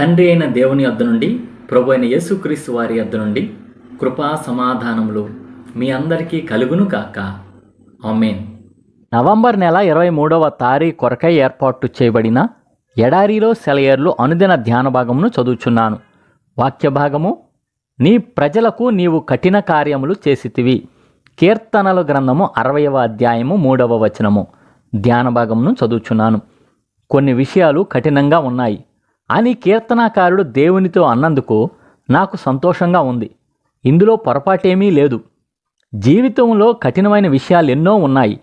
తండ్రి అయిన దేవుని వద్ద నుండి ప్రభు అయిన యేసుక్రీస్తు వారి వద్ద నుండి కృపా సమాధానములు మీ అందరికీ కలుగును కాక ఆమెన్. నవంబర్ నెల ఇరవై మూడవ తారీఖు కొరకై ఏర్పాటు చేయబడిన ఎడారిలో సెలయర్లు అనుదిన ధ్యాన భాగమును చదువుచున్నాను. వాక్య భాగము నీ ప్రజలకు నీవు కఠిన కార్యములు చేసితివి. కీర్తనల గ్రంథము అరవయవ అధ్యాయము మూడవ వచనము. ధ్యాన భాగమును చదువుచున్నాను. కొన్ని విషయాలు కఠినంగా ఉన్నాయి. అని కీర్తనాకారుడు దేవునితో అన్నందుకు నాకు సంతోషంగా ఉంది. ఇందులో పొరపాటేమీ లేదు. జీవితంలో కఠినమైన విషయాలు ఎన్నో ఉన్నాయి.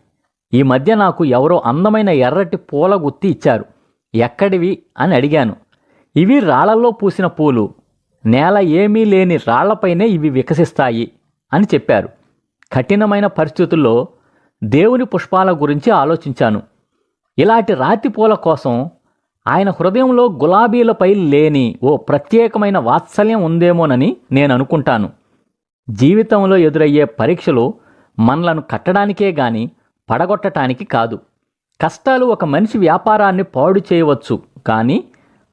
ఈ మధ్య నాకు ఎవరో అందమైన ఎర్రటి పూల గుత్తి ఇచ్చారు. ఎక్కడివి అని అడిగాను. ఇవి రాళ్ళలో పూసిన పూలు. నేల ఏమీ లేని రాళ్ళపైనే ఇవి వికసిస్తాయి అని చెప్పారు. కఠినమైన పరిస్థితుల్లో దేవుని పుష్పాల గురించి ఆలోచించాను. ఇలాంటి రాతి పూల కోసం ఆయన హృదయంలో గులాబీలపై లేని ఓ ప్రత్యేకమైన వాత్సల్యం ఉందేమోనని నేను అనుకుంటాను. జీవితంలో ఎదురయ్యే పరీక్షలు మనలను కట్టడానికే గాని పడగొట్టడానికి కాదు. కష్టాలు ఒక మనిషి వ్యాపారాన్ని పాడు చేయవచ్చు కానీ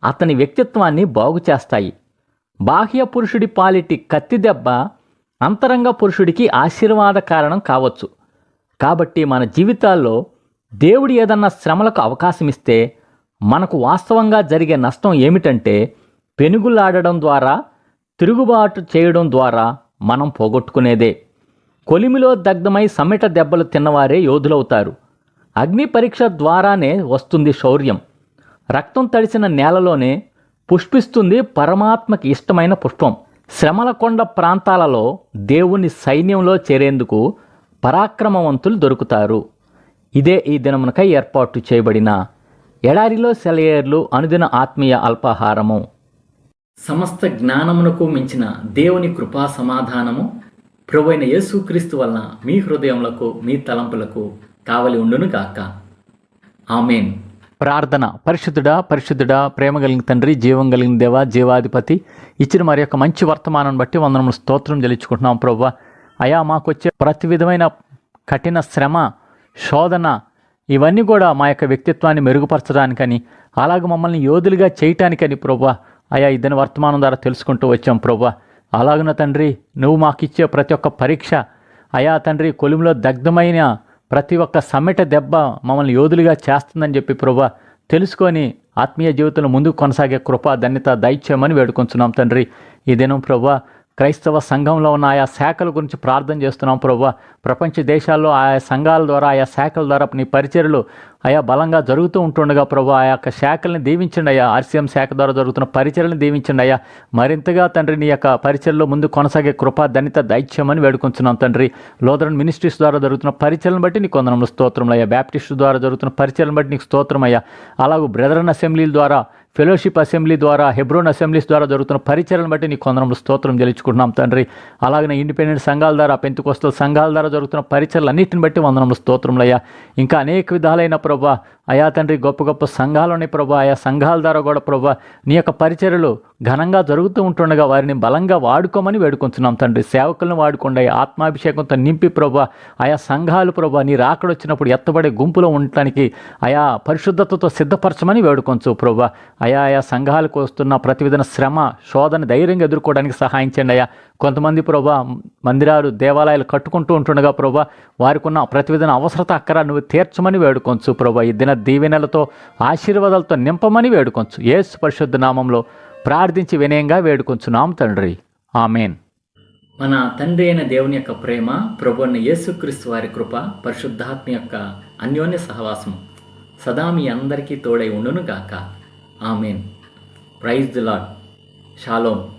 అతని వ్యక్తిత్వాన్ని బాగు చేస్తాయి. బాహ్య పురుషుడి పాలిటి కత్తి దెబ్బ అంతరంగ పురుషుడికి ఆశీర్వాద కారణం కావచ్చు. కాబట్టి మన జీవితాల్లో దేవుడు ఏదన్నా శ్రమలకు అవకాశం ఇస్తే మనకు వాస్తవంగా జరిగే నష్టం ఏమిటంటే పెనుగులాడడం ద్వారా తిరుగుబాటు చేయడం ద్వారా మనం పోగొట్టుకునేదే. కొలిమిలో దగ్ధమై సమ్మెట దెబ్బలు తిన్నవారే యోధులవుతారు. అగ్ని పరీక్ష ద్వారానే వస్తుంది శౌర్యం. రక్తం తడిసిన నేలలోనే పుష్పిస్తుంది పరమాత్మకి ఇష్టమైన పుష్పం. శ్రమలకొండ ప్రాంతాలలో దేవుని సైన్యంలో చేరేందుకు పరాక్రమవంతులు దొరుకుతారు. ఇదే ఈ దినమునకై ఏర్పాటు చేయబడిన ఎడారిలో సెలయేర్లు అనుదిన ఆత్మీయ అల్పాహారము. సమస్త జ్ఞానమునకు మించిన దేవుని కృపా సమాధానము ప్రభువైన యేసుక్రీస్తు వలన మీ హృదయములకు మీ తలంపులకు కావలి ఉండును గాక. ఆమెన్. ప్రార్థన. పరిశుద్ధుడా పరిశుద్ధుడా ప్రేమ కలిగిన తండ్రి జీవం కలిగిన దేవ జీవాధిపతి ఇచ్చిన మరి యొక్క మంచి వర్తమానం బట్టి వందనములు స్తోత్రం చెల్లించుకుంటున్నాం ప్రభు. అయా మాకు వచ్చే ప్రతి విధమైన కఠిన శ్రమ శోధన ఇవన్నీ కూడా మా యొక్క వ్యక్తిత్వాన్ని మెరుగుపరచడానికని అలాగే మమ్మల్ని యోధులుగా చేయటానికని ప్రభా. అయా ఇద్దరి వర్తమానం ద్వారా తెలుసుకుంటూ వచ్చాం ప్రభా. అలాగున తండ్రి నువ్వు మాకిచ్చే ప్రతి ఒక్క పరీక్ష అయా తండ్రి కొలుములో దగ్ధమైన ప్రతి ఒక్క సమ్మెట దెబ్బ మమ్మల్ని యోధులుగా చేస్తుందని చెప్పి ప్రభా తెలుసుకొని ఆత్మీయ జీవితంలో ముందుకు కొనసాగే కృప ధన్యత దయచేయమని వేడుకొంచున్నాం తండ్రి. ఈ దినం ప్రభా క్రైస్తవ సంఘంలో ఉన్న ఆయా శాఖల గురించి ప్రార్థన చేస్తున్నాం ప్రభు. ప్రపంచ దేశాల్లో ఆయా సంఘాల ద్వారా ఆయా శాఖల ద్వారా నీ పరిచర్లు ఆయా బలంగా జరుగుతూ ఉంటుండగా ప్రభు ఆ యొక్క శాఖల్ని దీవించండి అయ్యా. ఆర్సీఎం శాఖ ద్వారా జరుగుతున్న పరిచయలను దీవించండి అయ్యా. మరింతగా తండ్రి నీ యొక్క పరిచయలో ముందు కొనసాగే కృపా ధన్యత దైత్యమని వేడుకుంటున్నాం తండ్రి. లోదరన్ మినిస్ట్రీస్ ద్వారా జరుగుతున్న పరిచయలను బట్టి నీకు వందనములు స్తోత్రం అయ్యా. బ్యాప్టిస్ట్ ద్వారా జరుగుతున్న పరిచయలను బట్టి నీకు స్తోత్రం అయ్యా. అలాగే బ్రదరన్ అసెంబ్లీల ద్వారా ఫెలోషిప్ అసెంబ్లీ ద్వారా హెబ్రోన్ అసెంబ్లీస్ ద్వారా జరుగుతున్న పరిచయలను బట్టి నీ కొందరంలో స్తోత్రం చెల్లించుకుంటున్నాం తండ్రి. అలాగే ఇండిపెండెంట్ సంఘాల ద్వారా పెంతుకొస్తల సంఘాల ద్వారా జరుగుతున్న పరిచయలు అన్నింటిని బట్టి వందనంలో స్తోత్రములయ్యా ఇంకా అనేక విధాలైన ప్రభా అయా తండ్రి గొప్ప గొప్ప సంఘాలు ఉన్నాయి ప్రభా. ఆయా సంఘాల ద్వారా కూడా ప్రభా నీ యొక్క పరిచర్యలు ఘనంగా జరుగుతూ ఉంటుండగా వారిని బలంగా వాడుకోమని వేడుకొంచున్నాం. తండ్రి సేవకులను వాడుకుండా. ఆత్మాభిషేకంతో నింపి ప్రభా ఆయా సంఘాలు ప్రభా నీ రాకడొచ్చినప్పుడు ఎత్తబడే గుంపులో ఉండటానికి ఆయా పరిశుద్ధతతో సిద్ధపరచమని వేడుకొంచు ప్రభా. ఆయా ఆయా సంఘాలకు వస్తున్న ప్రతివిధన శ్రమ శోధన ధైర్యంగా ఎదుర్కోవడానికి సహాయం చేయండి అయ్యా. కొంతమంది ప్రభా మందిరాలు దేవాలయాలు కట్టుకుంటూ ఉంటుండగా ప్రభా వారికి ఉన్న ప్రతివిధన అవసరత అక్కర నువ్వు తీర్చమని వేడుకొంచు ప్రభా. ఈ దిన దీవెనలతో ఆశీర్వాదాలతో నింపమని వేడుకొంచు. ఏసు పరిశుద్ధ నామంలో ప్రార్థించి వినయంగా వేడుకొంచున్నాం తండ్రి. ఆమెన్. మన తండ్రి అయిన దేవుని యొక్క ప్రేమ ప్రభు యేసుక్రీస్తు వారి కృప పరిశుద్ధాత్మ యొక్క అన్యోన్య సహవాసం సదా మీ అందరికీ తోడై ఉండును గాక amen. Praise the Lord shalom